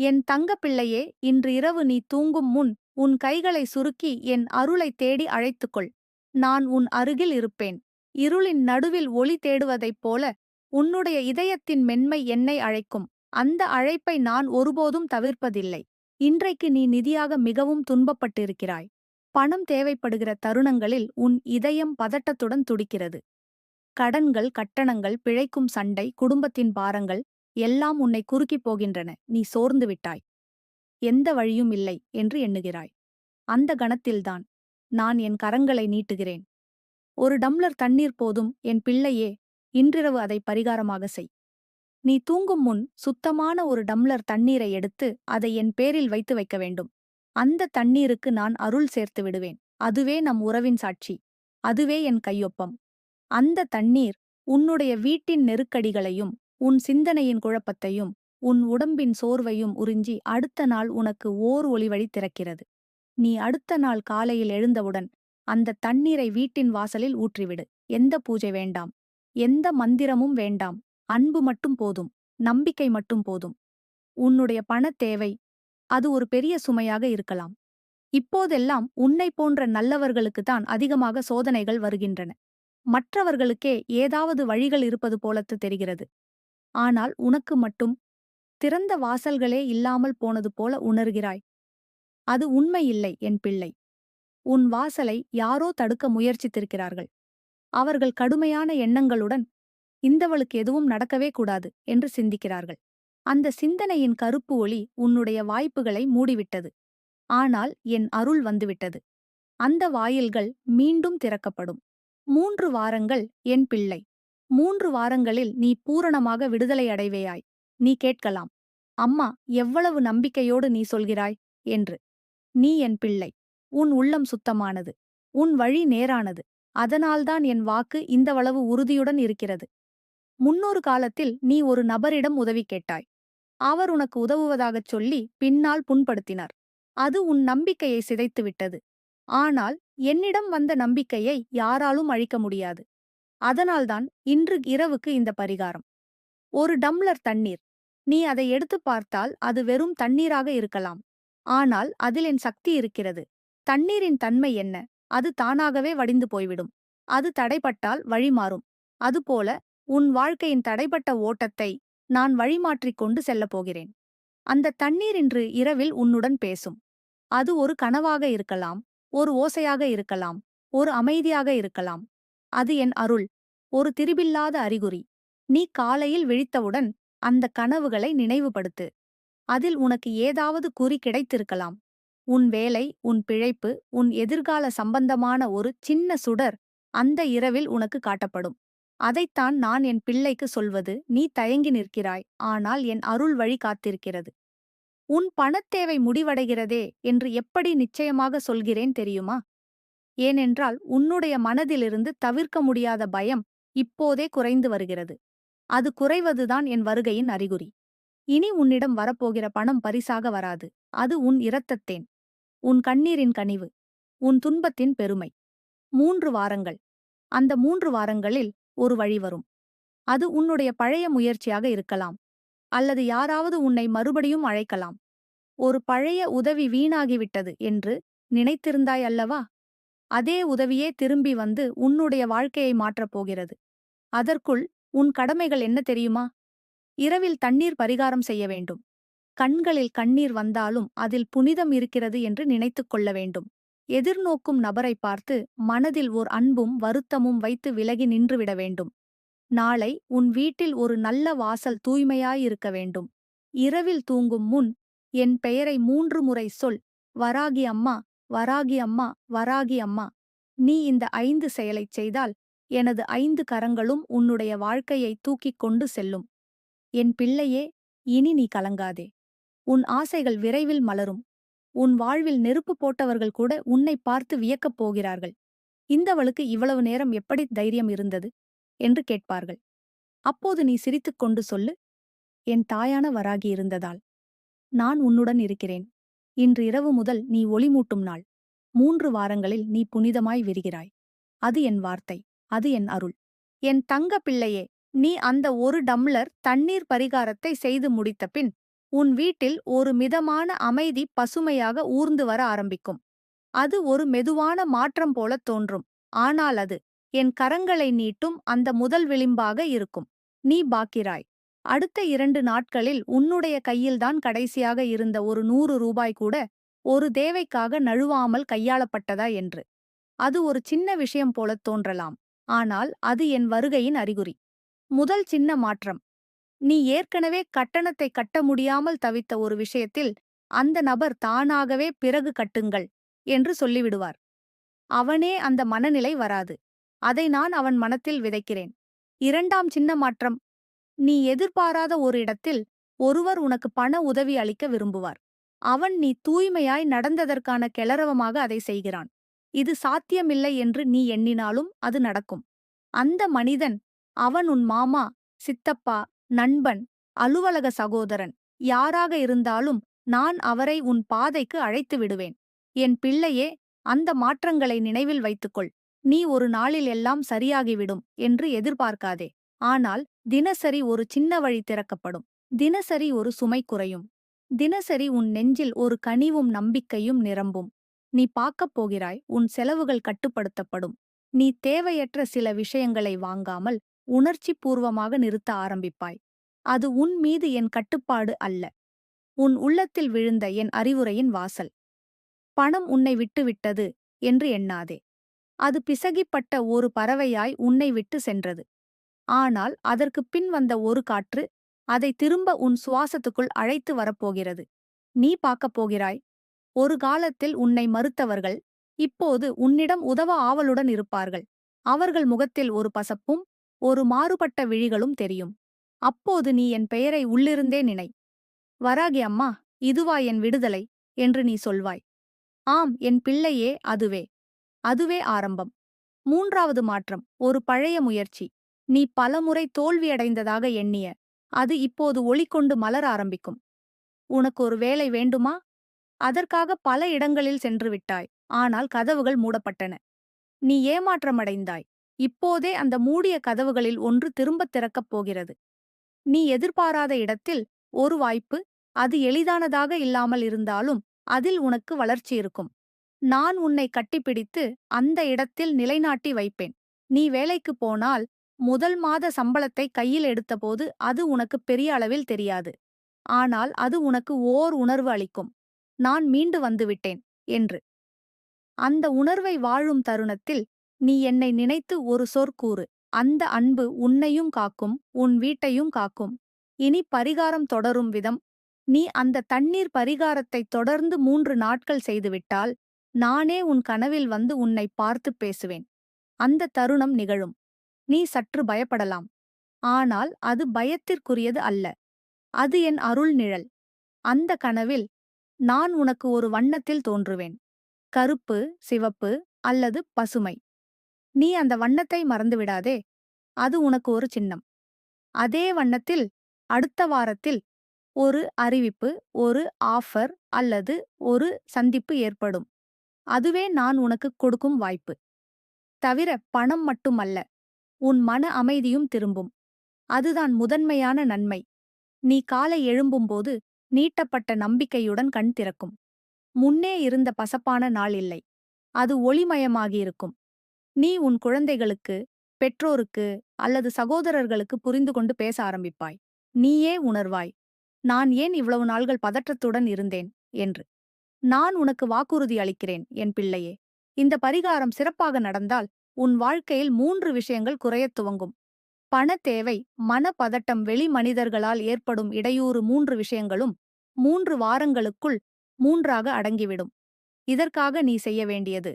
என் தங்கப்பிள்ளையே இன்று இரவு நீ தூங்கும் முன் உன் கைகளை சுருக்கி என் அருளைத் தேடி அழைத்துக்கொள். நான் உன் அருகில் இருப்பேன். இருளின் நடுவில் ஒளி தேடுவதைப் போல உன்னுடைய இதயத்தின் மென்மை என்னை அழைக்கும். அந்த அழைப்பை நான் ஒருபோதும் தவிர்ப்பதில்லை. இன்றைக்கு நீ நிதியாக மிகவும் துன்பப்பட்டிருக்கிறாய். பணம் தேவைப்படுகிற தருணங்களில் உன் இதயம் பதட்டத்துடன் துடிக்கிறது. கடன்கள் கட்டணங்கள் பிழைக்கும் சண்டை குடும்பத்தின் பாரங்கள் எல்லாம் உன்னை குறுக்கிப் போகின்றன. நீ சோர்ந்து விட்டாய். எந்த வழியும் இல்லை என்று எண்ணுகிறாய். அந்த கணத்தில்தான் நான் என் கரங்களை நீட்டுகிறேன். ஒரு டம்ளர் தண்ணீர் போதும் என் பிள்ளையே இன்றிரவு அதை பரிகாரமாக செய். நீ தூங்கும் முன் சுத்தமான ஒரு டம்ளர் தண்ணீரை எடுத்து அதை என் பேரில் வைத்து வைக்க வேண்டும். அந்த தண்ணீருக்கு நான் அருள் சேர்த்து விடுவேன். அதுவே நம் உறவின் சாட்சி. அதுவே என் கையொப்பம். அந்த தண்ணீர் உன்னுடைய வீட்டின் நெருக்கடிகளையும் உன் சிந்தனையின் குழப்பத்தையும் உன் உடம்பின் சோர்வையும் உறிஞ்சி அடுத்த நாள் உனக்கு ஓர் ஒளிவழி திறக்கிறது. நீ அடுத்த நாள் காலையில் எழுந்தவுடன் அந்த தண்ணீரை வீட்டின் வாசலில் ஊற்றிவிடு. எந்த பூஜை வேண்டாம். எந்த மந்திரமும் வேண்டாம். அன்பு மட்டும் போதும். நம்பிக்கை மட்டும் போதும். உன்னுடைய பணத் தேவை அது ஒரு பெரிய சுமையாக இருக்கலாம். இப்போதெல்லாம் உன்னை போன்ற நல்லவர்களுக்குத்தான் அதிகமாக சோதனைகள் வருகின்றன. மற்றவர்களுக்கே ஏதாவது வழிகள் இருப்பது போலத்து தெரிகிறது. ஆனால் உனக்கு மட்டும். திறந்த வாசல்களே இல்லாமல் போனது போல உணர்கிறாய். அது உண்மையில்லை என் பிள்ளை. உன் வாசலை யாரோ தடுக்க முயற்சித்திருக்கிறார்கள். அவர்கள் கடுமையான எண்ணங்களுடன் இந்தவளுக்கு எதுவும் நடக்கவே கூடாது என்று சிந்திக்கிறார்கள். அந்த சிந்தனையின் கருப்பு ஒளி உன்னுடைய வாய்ப்புகளை மூடிவிட்டது. ஆனால் என் அருள் வந்துவிட்டது. அந்த வாயில்கள் மீண்டும் திறக்கப்படும். மூன்று வாரங்கள் என் பிள்ளை. மூன்று வாரங்களில் நீ பூரணமாக விடுதலை அடைவேயாய். நீ கேட்கலாம் அம்மா எவ்வளவு நம்பிக்கையோடு நீ சொல்கிறாய்? என்று. நீ என் பிள்ளை உன் உள்ளம் சுத்தமானது உன் வழி நேரானது அதனால்தான் என் வாக்கு இந்தவளவு உறுதியுடன் இருக்கிறது. முன்னொரு காலத்தில் நீ ஒரு நபரிடம் உதவி கேட்டாய். அவர் உனக்கு உதவுவதாகச் சொல்லி பின்னால் புண்படுத்தினார். அது உன் நம்பிக்கையை சிதைத்துவிட்டது. ஆனால் என்னிடம் வந்த நம்பிக்கையை யாராலும் அழிக்க முடியாது. அதனால்தான் இன்று இரவுக்கு இந்த பரிகாரம். ஒரு டம்ளர் தண்ணீர். நீ அதை எடுத்துப் பார்த்தால் அது வெறும் தண்ணீராக இருக்கலாம். ஆனால் அதில் என் சக்தி இருக்கிறது. தண்ணீரின் தன்மை என்ன? அது தானாகவே வடிந்து போய்விடும். அது தடைப்பட்டால் வழிமாறும் அதுபோல உன் வாழ்க்கையின் தடைப்பட்ட ஓட்டத்தை நான் வழிமாற்றிக் கொண்டு செல்லப் போகிறேன். அந்த தண்ணீர் இன்று இரவில் உன்னுடன் பேசும். அது ஒரு கனவாக இருக்கலாம். ஒரு ஓசையாக இருக்கலாம். ஒரு அமைதியாக இருக்கலாம். அது என் அருள். ஒரு திரிபில்லாத அறிகுறி. நீ காலையில் விழித்தவுடன் அந்த கனவுகளை நினைவுபடுத்து. அதில் உனக்கு ஏதாவது குறி கிடைத்திருக்கலாம். உன் வேலை உன் பிழைப்பு உன் எதிர்கால சம்பந்தமான ஒரு சின்ன சுடர் அந்த இரவில் உனக்கு காட்டப்படும். அதைத்தான் நான் என் பிள்ளைக்கு சொல்வது நீ தயங்கி நிற்கிறாய் ஆனால் என் அருள் வழி காத்திருக்கிறது. உன் பணத்தேவை முடிவடைகிறதே என்று எப்படி நிச்சயமாக சொல்கிறேன் தெரியுமா? ஏனென்றால் உன்னுடைய மனதிலிருந்து தவிர்க்க முடியாத பயம் இப்போதே குறைந்து வருகிறது. அது குறைவதுதான் என் வருகையின் அறிகுறி. இனி உன்னிடம் வரப்போகிற பணம் பரிசாக வராது. அது உன் இரத்தத்தேன். உன் கண்ணீரின் கனிவு. உன் துன்பத்தின் பெருமை. மூன்று வாரங்கள். அந்த மூன்று வாரங்களில் ஒரு வழி வரும். அது உன்னுடைய பழைய முயற்சியாக இருக்கலாம். அல்லது யாராவது உன்னை மறுபடியும் அழைக்கலாம். ஒரு பழைய உதவி வீணாகிவிட்டது என்று நினைத்திருந்தாய் அல்லவா? அதே உதவியே திரும்பி வந்து உன்னுடைய வாழ்க்கையை மாற்றப் போகிறது. அதற்குள் உன் கடமைகள் என்ன தெரியுமா? இரவில் தண்ணீர் பரிகாரம் செய்ய வேண்டும். கண்களில் கண்ணீர் வந்தாலும் அதில் புனிதம் இருக்கிறது என்று நினைத்துக் கொள்ள வேண்டும். எதிர்நோக்கும் நபரை பார்த்து மனதில் ஓர் அன்பும் வருத்தமும் வைத்து விலகி நின்றுவிட வேண்டும். நாளை உன் வீட்டில் ஒரு நல்ல வாசல் தூய்மையாயிருக்க வேண்டும். இரவில் தூங்கும் முன் என் பெயரை மூன்று முறை சொல். வராகி அம்மா வராகி அம்மா வராகி அம்மா நீ இந்த ஐந்து செயலைச் செய்தால் எனது ஐந்து கரங்களும் உன்னுடைய வாழ்க்கையை தூக்கிக் கொண்டு செல்லும். என் பிள்ளையே இனி நீ கலங்காதே. உன் ஆசைகள் விரைவில் மலரும். உன் வாழ்வில் நெருப்பு போட்டவர்கள் கூட உன்னை பார்த்து வியக்கப் போகிறார்கள். இந்தவளுக்கு இவ்வளவு நேரம் எப்படி தைரியம் இருந்தது? என்று கேட்பார்கள். அப்போது நீ சிரித்துக் கொண்டு சொல்லு என் தாயான வராகி இருந்ததால். நான் உன்னுடன் இருக்கிறேன். இன்று இரவு முதல் நீ ஒளிமூட்டும் நாள். மூன்று வாரங்களில் நீ புனிதமாய் விரிகிறாய். அது என் வார்த்தை அது என் அருள். என் தங்க பிள்ளையே நீ அந்த ஒரு டம்ளர் தண்ணீர் பரிகாரத்தை செய்து முடித்த பின் உன் வீட்டில் ஒரு மிதமான அமைதி பசுமையாக ஊர்ந்து வர ஆரம்பிக்கும். அது ஒரு மெதுவான மாற்றம் போலத் தோன்றும். ஆனால் அது என் கரங்களை நீட்டும் அந்த முதல் விளிம்பாக இருக்கும். நீ பாக்கிறாய் அடுத்த இரண்டு நாட்களில் உன்னுடைய கையில்தான் கடைசியாக இருந்த ஒரு நூறு ரூபாய் கூட ஒரு தேவைக்காக நழுவாமல் கையாளப்பட்டதா என்று. அது ஒரு சின்ன விஷயம் போலத் தோன்றலாம். ஆனால் அது என் வருகையின் அறிகுறி. முதல் சின்ன மாற்றம். நீ ஏற்கனவே கட்டணத்தை கட்ட முடியாமல் தவித்த ஒரு விஷயத்தில் அந்த நபர் தானாகவே பிறகு கட்டுங்கள் என்று சொல்லிவிடுவார். அவனே அந்த மனநிலை வராது. அதை நான் அவன் மனத்தில் விதைக்கிறேன். இரண்டாம் சின்ன மாற்றம். நீ எதிர்பாராத ஒரு இடத்தில் ஒருவர் உனக்கு பண உதவி அளிக்க விரும்புவார். அவன் நீ தூய்மையாய் நடந்ததற்கான கெளரவமாக அதை செய்கிறான். இது சாத்தியமில்லை என்று நீ எண்ணினாலும் அது நடக்கும். அந்த மனிதன் அவன் உன் மாமா சித்தப்பா நண்பன் அலுவலக சகோதரன் யாராக இருந்தாலும் நான் அவரை உன் பாதைக்கு அழைத்து விடுவேன். என் பிள்ளையே அந்த மாற்றங்களை நினைவில் வைத்துக்கொள். நீ ஒரு நாளில் எல்லாம் சரியாகிவிடும் என்று எதிர்பார்க்காதே. ஆனால் தினசரி ஒரு சின்ன வழி திறக்கப்படும். தினசரி ஒரு சுமை குறையும். தினசரி உன் நெஞ்சில் ஒரு கனிவும் நம்பிக்கையும் நிரம்பும். நீ பார்க்கப் போகிறாய் உன் செலவுகள் கட்டுப்படுத்தப்படும். நீ தேவையற்ற சில விஷயங்களை வாங்காமல் உணர்ச்சி பூர்வமாக நிறுத்த ஆரம்பிப்பாய். அது உன் மீது என் கட்டுப்பாடு அல்ல. உன் உள்ளத்தில் விழுந்த என் அறிவுரையின் வாசல். பணம் உன்னை விட்டுவிட்டது என்று எண்ணாதே. அது பிசகிப்பட்ட ஒரு பறவையாய் உன்னை விட்டு சென்றது. ஆனால் அதற்குப் பின் வந்த ஒரு காற்று அதை திரும்ப உன் சுவாசத்துக்குள் அழைத்து வரப்போகிறது. நீ பார்க்கப் போகிறாய் ஒரு காலத்தில் உன்னை மறுத்தவர்கள் இப்போது உன்னிடம் உதவ ஆவலுடன் இருப்பார்கள். அவர்கள் முகத்தில் ஒரு பசப்பும் ஒரு மாறுபட்ட விழிகளும் தெரியும். அப்போது நீ என் பெயரை உள்ளிருந்தே நினை. வராகி அம்மா இதுவா என் விடுதலை? என்று நீ சொல்வாய். ஆம் என் பிள்ளையே அதுவே. அதுவே ஆரம்பம். மூன்றாவது மாற்றம் ஒரு பழைய முயற்சி. நீ பலமுறை தோல்வியடைந்ததாக எண்ணிய அது இப்போது ஒளிக்கொண்டு மலர ஆரம்பிக்கும். உனக்கு ஒரு வேலை வேண்டுமா? அதற்காக பல இடங்களில் சென்று விட்டாய் ஆனால் கதவுகள் மூடப்பட்டன. நீ ஏமாற்றமடைந்தாய் இப்போதே அந்த மூடிய கதவுகளில் ஒன்று திரும்பத் திறக்கப் போகிறது. நீ எதிர்பாராத இடத்தில் ஒரு வாய்ப்பு அது எளிதானதாக இல்லாமல் இருந்தாலும் அதில் உனக்கு வளர்ச்சி இருக்கும். நான் உன்னை கட்டிப்பிடித்து அந்த இடத்தில் நிலைநாட்டி வைப்பேன். நீ வேலைக்குப் போனால் முதல் மாத சம்பளத்தை கையில் எடுத்தபோது அது உனக்கு பெரிய அளவில் தெரியாது. ஆனால் அது உனக்கு ஓர் உணர்வு அளிக்கும். நான் மீண்டு வந்துவிட்டேன் என்று. அந்த உணர்வை வாழும் தருணத்தில் நீ என்னை நினைத்து ஒரு சொற்கூறு அந்த அன்பு உன்னையும் காக்கும் உன் வீட்டையும் காக்கும். இனி பரிகாரம் தொடரும் விதம். நீ அந்த தண்ணீர் பரிகாரத்தை தொடர்ந்து மூன்று நாட்கள் செய்துவிட்டால் நானே உன் கனவில் வந்து உன்னை பார்த்துப் பேசுவேன். அந்த தருணம் நிகழும். நீ சற்று பயப்படலாம். ஆனால் அது பயத்திற்குரியது அல்ல. அது என் அருள் நிழல் அந்த கனவில் நான் உனக்கு ஒரு வண்ணத்தில் தோன்றுவேன். கருப்பு சிவப்பு அல்லது பசுமை. நீ அந்த வண்ணத்தை மறந்துவிடாதே. அது உனக்கு ஒரு சின்னம். அதே வண்ணத்தில் அடுத்த வாரத்தில் ஒரு அறிவிப்பு ஒரு ஆஃபர் அல்லது ஒரு சந்திப்பு ஏற்படும். அதுவே நான் உனக்கு கொடுக்கும் வாய்ப்பு. தவிர பணம் மட்டுமல்ல. உன் மன அமைதியும் திரும்பும். அதுதான் முதன்மையான நன்மை. நீ காலை எழும்பும்போது நீட்டப்பட்ட நம்பிக்கையுடன் கண் திறக்கும். முன்னே இருந்த பசப்பான நாள் இல்லை. அது ஒளிமயமாகியிருக்கும் நீ உன் குழந்தைகளுக்கு பெற்றோருக்கு அல்லது சகோதரர்களுக்கு புரிந்து கொண்டு பேச ஆரம்பிப்பாய். நீயே உணர்வாய் நான் ஏன் இவ்வளவு நாள்கள் பதற்றத்துடன் இருந்தேன்? என்று. நான் உனக்கு வாக்குறுதி அளிக்கிறேன் என் பிள்ளையே. இந்த பரிகாரம் சிறப்பாக நடந்தால் உன் வாழ்க்கையில் மூன்று விஷயங்கள் குறையத் துவங்கும். பண தேவை மனப்பதட்டம் வெளி மனிதர்களால் ஏற்படும் இடையூறு மூன்று விஷயங்களும் மூன்று வாரங்களுக்குள் மூன்றாக அடங்கிவிடும். இதற்காக நீ செய்ய வேண்டியது.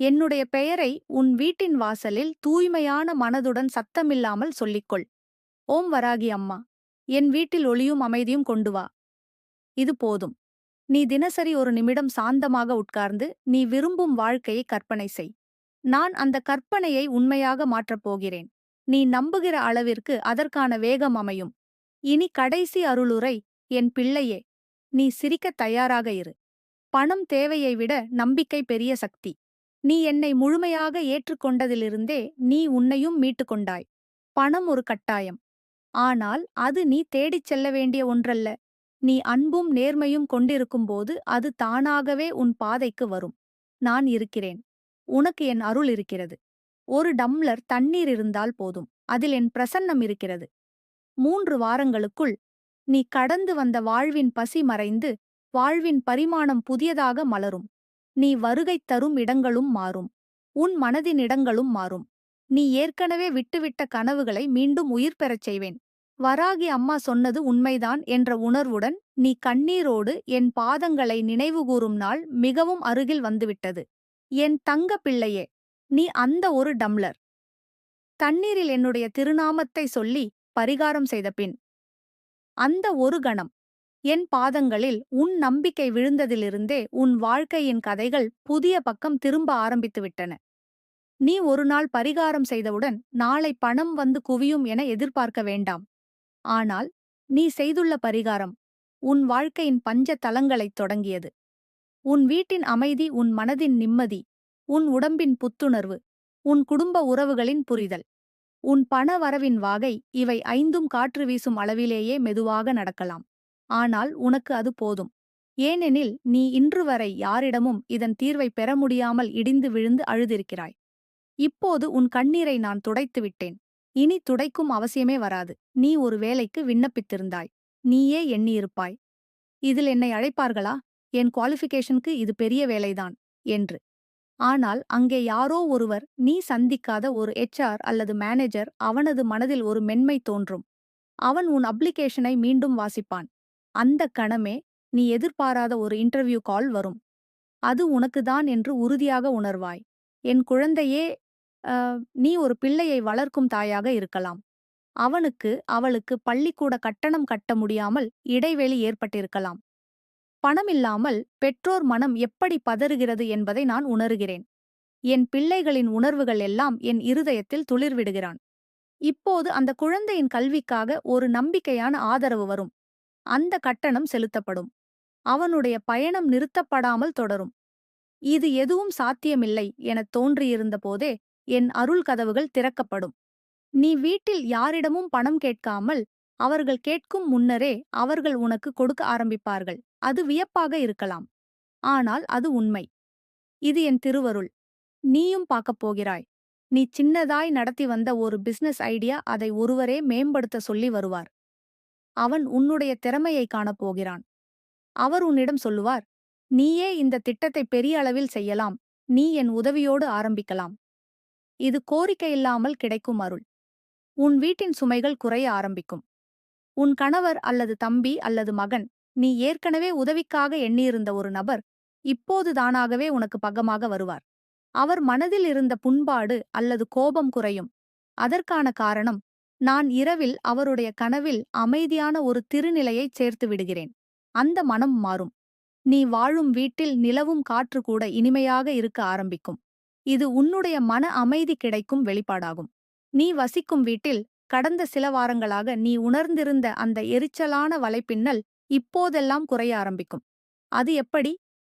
என்னுடைய பெயரை உன் வீட்டின் வாசலில் தூய்மையான மனதுடன் சத்தமில்லாமல் சொல்லிக்கொள். ஓம் வராகி அம்மா என் வீட்டில் ஒளியும் அமைதியும் கொண்டு வா. இது போதும். நீ தினசரி ஒரு நிமிடம் சாந்தமாக உட்கார்ந்து நீ விரும்பும் வாழ்க்கையை கற்பனை செய். நான் அந்த கற்பனையை உண்மையாக மாற்றப் போகிறேன். நீ நம்புகிற அளவிற்கு அதற்கான வேகம் அமையும். இனி கடைசி அருளுரை என் பிள்ளையே நீ சிரிக்கத் தயாராக இரு. பணம் தேவையை விட நம்பிக்கை பெரிய சக்தி. நீ என்னை முழுமையாக ஏற்றுக்கொண்டதிலிருந்தே நீ உன்னையும் மீட்டுக்கொண்டாய் பணம் ஒரு கட்டாயம். ஆனால் அது நீ தேடிச் செல்ல வேண்டிய ஒன்றல்ல. நீ அன்பும் நேர்மையும் கொண்டிருக்கும்போது அது தானாகவே உன் பாதைக்கு வரும். நான் இருக்கிறேன். உனக்கு என் அருள் இருக்கிறது. ஒரு டம்ளர் தண்ணீர் இருந்தால் போதும். அதில் என் பிரசன்னம் இருக்கிறது. மூன்று வாரங்களுக்குள் நீ கடந்து வந்த வாழ்வின் பசி மறைந்து வாழ்வின் பரிமாணம் புதியதாக மலரும். நீ வருகை தரும் இடங்களும் மாறும். உன் மனதின் இடங்களும் மாறும். நீ ஏற்கனவே விட்டுவிட்ட கனவுகளை மீண்டும் உயிர் பெறச் செய்வேன். வராகி அம்மா சொன்னது உண்மைதான் என்ற உணர்வுடன் நீ கண்ணீரோடு என் பாதங்களை நினைவுகூறும் நாள் மிகவும் அருகில் வந்துவிட்டது. என் தங்க பிள்ளையே நீ அந்த ஒரு டம்ளர். தண்ணீரில் என்னுடைய திருநாமத்தை சொல்லி பரிகாரம் செய்த பின் அந்த ஒரு கணம் என் பாதங்களில் உன் நம்பிக்கை விழுந்ததிலிருந்தே உன் வாழ்க்கையின் கதைகள் புதிய பக்கம் திரும்ப ஆரம்பித்துவிட்டன நீ ஒரு நாள் பரிகாரம் செய்தவுடன் நாளை பணம் வந்து குவியும் என எதிர்பார்க்க வேண்டாம். ஆனால் நீ செய்துள்ள பரிகாரம் உன் வாழ்க்கையின் பஞ்ச தலங்களைத் தொடங்கியது. உன் வீட்டின் அமைதி உன் மனதின் நிம்மதி உன் உடம்பின் புத்துணர்வு உன் குடும்ப உறவுகளின் புரிதல். உன் பண வரவின் வாகை இவை ஐந்தும் காற்று வீசும் அளவிலேயே மெதுவாக நடக்கலாம். ஆனால் உனக்கு அது போதும். ஏனெனில் நீ இன்று வரை யாரிடமும் இதன் தீர்வை பெற முடியாமல் இடிந்து விழுந்து அழுதிருக்கிறாய். இப்போது உன் கண்ணீரை நான் துடைத்து விட்டேன். இனி துடைக்கும் அவசியமே வராது. நீ ஒரு வேலைக்கு விண்ணப்பித்திருந்தாய். நீயே எண்ணியிருப்பாய். இதில் என்னை அழைப்பார்களா? என் குவாலிஃபிகேஷனுக்கு இது பெரிய வேலைதான் என்று. ஆனால் அங்கே யாரோ ஒருவர் நீ சந்திக்காத ஒரு ஹெச்ஆர் அல்லது மேனேஜர் அவனது மனதில் ஒரு மென்மை தோன்றும். அவன் உன் அப்ளிகேஷனை மீண்டும் வாசிப்பான். அந்த கணமே நீ எதிர்பாராத ஒரு இன்டர்வியூ கால் வரும். அது உனக்குதான் என்று உறுதியாக உணர்வாய். என் குழந்தையே நீ ஒரு பிள்ளையை வளர்க்கும் தாயாக இருக்கலாம். அவனுக்கு அவளுக்கு பள்ளிக்கூட கட்டணம் கட்ட முடியாமல் இடைவெளி ஏற்பட்டிருக்கலாம். பணமில்லாமல் பெற்றோர் மனம் எப்படி பதறுகிறது என்பதை நான் உணர்கிறேன். என் பிள்ளைகளின் உணர்வுகள் எல்லாம் என் இருதயத்தில் துளிர்விடுகிறான். இப்போது அந்த குழந்தையின் கல்விக்காக ஒரு நம்பிக்கையான ஆதரவு வரும். அந்த கட்டணம் செலுத்தப்படும். அவனுடைய பயணம் நிறுத்தப்படாமல் தொடரும். இது எதுவும் சாத்தியமில்லை எனத் தோன்றியிருந்த போதே என் அருள் கதவுகள் திறக்கப்படும். நீ வீட்டில் யாரிடமும் பணம் கேட்காமல் அவர்கள் கேட்கும் முன்னரே அவர்கள் உனக்கு கொடுக்க ஆரம்பிப்பார்கள். அது வியப்பாக இருக்கலாம். ஆனால் அது உண்மை. இது என் திருவருள். நீயும் பார்க்கப் போகிறாய். நீ சின்னதாய் நடத்தி வந்த ஒரு பிசினஸ் ஐடியா அதை ஒருவரே மேம்படுத்த சொல்லி வருவார். அவன் உன்னுடைய திறமையை காணப்போகிறான் அவர் உன்னிடம் சொல்லுவார் நீயே இந்த திட்டத்தை பெரிய அளவில் செய்யலாம். நீ என் உதவியோடு ஆரம்பிக்கலாம். இது கோரிக்கையில்லாமல் கிடைக்கும் அருள். உன் வீட்டின் சுமைகள் குறைய ஆரம்பிக்கும். உன் கணவர் அல்லது தம்பி அல்லது மகன் நீ ஏற்கனவே உதவிக்காக எண்ணியிருந்த ஒரு நபர் இப்போது தானாகவே உனக்கு பக்கமாக வருவார். அவர் மனதில் இருந்த புண்பாடு அல்லது கோபம் குறையும். அதற்கான காரணம் நான் இரவில் அவருடைய கனவில் அமைதியான ஒரு திருநிலையைச் சேர்த்து விடுகிறேன். அந்த மனம் மாறும். நீ வாழும் வீட்டில் நிலவும் காற்று கூட இனிமையாக இருக்க ஆரம்பிக்கும். இது உன்னுடைய மன அமைதி கிடைக்கும் வெளிப்பாடாகும். நீ வசிக்கும் வீட்டில் கடந்த சில வாரங்களாக நீ உணர்ந்திருந்த அந்த எரிச்சலான வலைப்பின்னல் இப்போதெல்லாம் குறைய ஆரம்பிக்கும். அது எப்படி?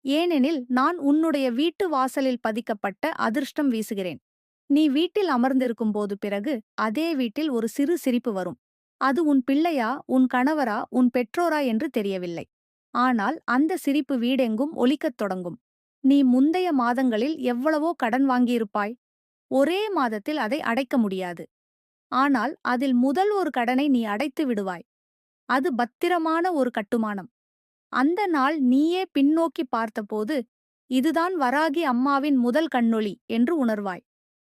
ஏனெனில் நான் உன்னுடைய வீட்டு வாசலில் பதிக்கப்பட்ட அதிர்ஷ்டம் வீசுகிறேன். நீ வீட்டில் அமர்ந்திருக்கும் போது பிறகு அதே வீட்டில் ஒரு சிறு சிரிப்பு வரும். அது உன் பிள்ளையா உன் கணவரா உன் பெற்றோரா என்று தெரியவில்லை. ஆனால் அந்த சிரிப்பு வீடெங்கும் ஒலிக்கத் தொடங்கும். நீ முந்தைய மாதங்களில் எவ்வளவோ கடன் வாங்கியிருப்பாய். ஒரே மாதத்தில் அதை அடைக்க முடியாது. ஆனால் அதில் முதல் ஒரு கடனை நீ அடைத்து விடுவாய். அது பத்திரமான ஒரு கட்டுமானம். அந்த நாள் நீயே பின்னோக்கி பார்த்தபோது இதுதான் வராகி அம்மாவின் முதல் கண்ணொளி என்று உணர்வாய்.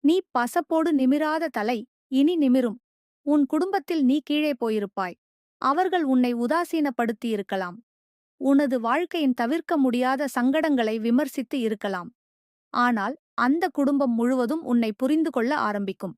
நீ பசப்போடு நிமிராத தலை இனி நிமிரும். உன் குடும்பத்தில் நீ கீழே போயிருப்பாய். அவர்கள் உன்னை உதாசீனப்படுத்தியிருக்கலாம். உனது வாழ்க்கையின் தவிர்க்க முடியாத சங்கடங்களை விமர்சித்து இருக்கலாம். ஆனால் அந்த குடும்பம் முழுவதும் உன்னை புரிந்து கொள்ள ஆரம்பிக்கும்.